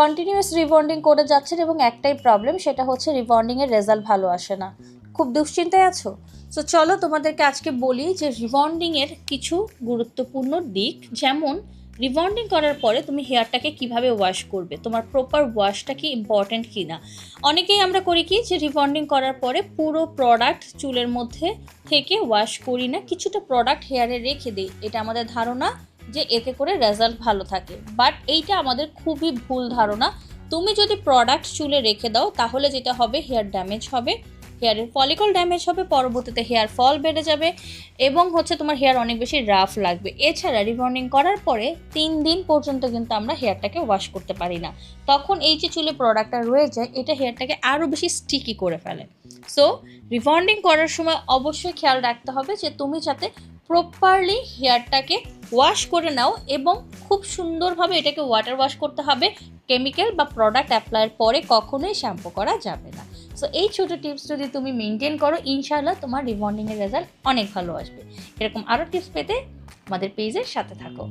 Continuous rebonding করে যাচ্ছেন এবং একটাই প্রবলেম সেটা হচ্ছে রিবন্ডিংয়ের রেজাল্ট ভালো আসে না। খুব দুশ্চিন্তায় আছো? সো চলো তোমাদেরকে আজকে বলি যে রিবন্ডিংয়ের কিছু গুরুত্বপূর্ণ দিক। যেমন রিবন্ডিং করার পরে তুমি হেয়ারটাকে কীভাবে ওয়াশ করবে? তোমার প্রপার ওয়াশটা কি ইম্পর্ট্যান্ট কি না অনেকেই আমরা করি কি যে রিবন্ডিং করার পরে পুরো প্রোডাক্ট চুলের মধ্যে থেকে ওয়াশ করি না, কিছুটা প্রোডাক্ট হেয়ারে রেখে দিই। এটা আমাদের ধারণা। যে এতে করে রেজাল্ট ভালো থাকে। বাট এইটা আমাদের খুবই ভুল ধারণা। তুমি যদি প্রোডাক্ট চুলে রেখে দাও, তাহলে যেটা হবে হেয়ার ড্যামেজ হবে। হেয়ারের ফলিকল ড্যামেজ হবে, পরবর্তীতে হেয়ার ফল বেড়ে যাবে এবং হচ্ছে তোমার হেয়ার অনেক বেশি রাফ লাগবে। এছাড়া রিবন্ডিং করার পরে তিন দিন পর্যন্ত কিন্তু আমরা হেয়ারটাকে ওয়াশ করতে পারি না। তখন এই যে চুলে প্রোডাক্টটা রয়ে যায় এটা হেয়ারটাকে আরও বেশি স্টিকি করে ফেলে। সো রিবন্ডিং করার সময় অবশ্যই খেয়াল রাখতে হবে যে তুমি যাতে প্রপারলি হেয়ারটাকে ওয়াশ করে নাও এবং খুব সুন্দরভাবে এটাকে ওয়াটার ওয়াশ করতে হবে। কেমিক্যাল বা প্রোডাক্ট অ্যাপ্লাইয়ের পরে কখনোই শ্যাম্পু করা যাবে না। সো এই ছোটো টিপস যদি তুমি মেনটেন করো, ইনশাআল্লাহ তোমার রিবন্ডিংয়ের রেজাল্ট অনেক ভালো আসবে। এরকম আরও টিপস পেতে আমাদের পেজের সাথে থাকো।